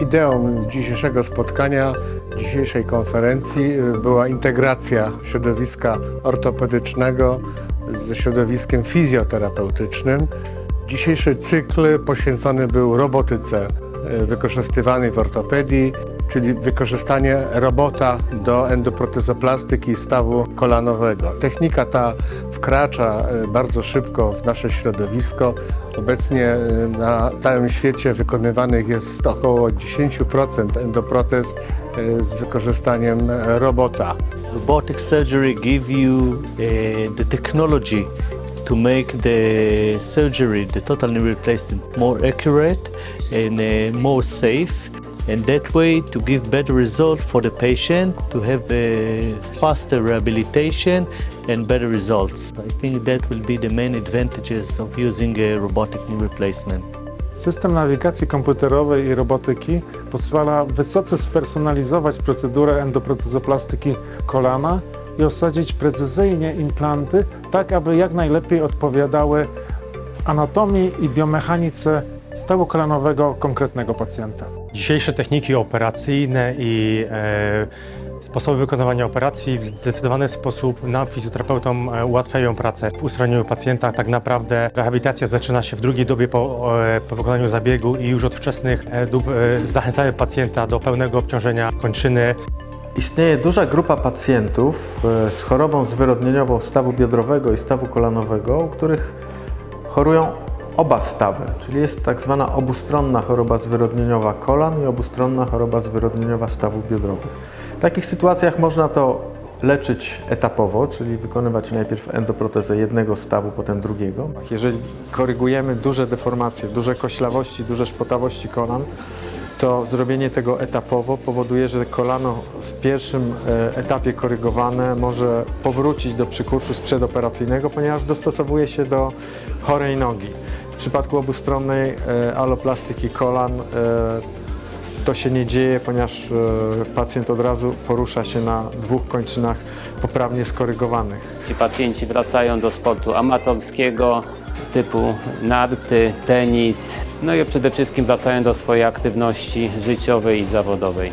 Ideą dzisiejszego spotkania, dzisiejszej konferencji y, była integracja środowiska ortopedycznego ze środowiskiem fizjoterapeutycznym. Dzisiejszy cykl poświęcony był robotyce y, wykorzystywanej w ortopedii, czyli wykorzystanie robota do endoprotezoplastyki stawu kolanowego. Technika ta wkracza y, bardzo szybko w nasze środowisko. Obecnie y, na całym świecie wykonywanych jest około 10% endoprotez y, z wykorzystaniem e, robota. Robotic surgery give you the technology to make the surgery, the total knee replacement, more accurate and more safe. And that way to give better result for the patient, to have a faster rehabilitation and better results. I think that will be the main advantages of using a robotic knee replacement. System nawigacji komputerowej i robotyki pozwala wysoce spersonalizować procedurę endoprotezoplastyki kolana i osadzić precyzyjnie implanty, tak aby jak najlepiej odpowiadały anatomii i biomechanice stawu kolanowego konkretnego pacjenta. Dzisiejsze techniki operacyjne i e, sposoby wykonywania operacji w zdecydowany sposób nam, fizjoterapeutom, e, ułatwiają pracę w ustroju pacjenta. Tak naprawdę rehabilitacja zaczyna się w drugiej dobie po, e, po wykonaniu zabiegu i już od wczesnych e, dób e, zachęcamy pacjenta do pełnego obciążenia kończyny. Istnieje duża grupa pacjentów e, z chorobą zwyrodnieniową stawu biodrowego i stawu kolanowego, u których chorują oba stawy, czyli jest tak zwana obustronna choroba zwyrodnieniowa kolan i obustronna choroba zwyrodnieniowa stawów biodrowych. W takich sytuacjach można to leczyć etapowo, czyli wykonywać najpierw endoprotezę jednego stawu, potem drugiego. Jeżeli korygujemy duże deformacje, duże koślawości, duże szpotawości kolan, to zrobienie tego etapowo powoduje, że kolano w pierwszym e, etapie korygowane może powrócić do przykurczu sprzedoperacyjnego, ponieważ dostosowuje się do chorej nogi. Przypadku obustronnej e, aloplastyki kolan e, to się nie dzieje, ponieważ e, pacjent od razu porusza się na dwóch kończynach poprawnie skorygowanych. Ci pacjenci wracają do sportu amatorskiego typu narty, tenis, no i przede wszystkim wracają do swojej aktywności życiowej i zawodowej.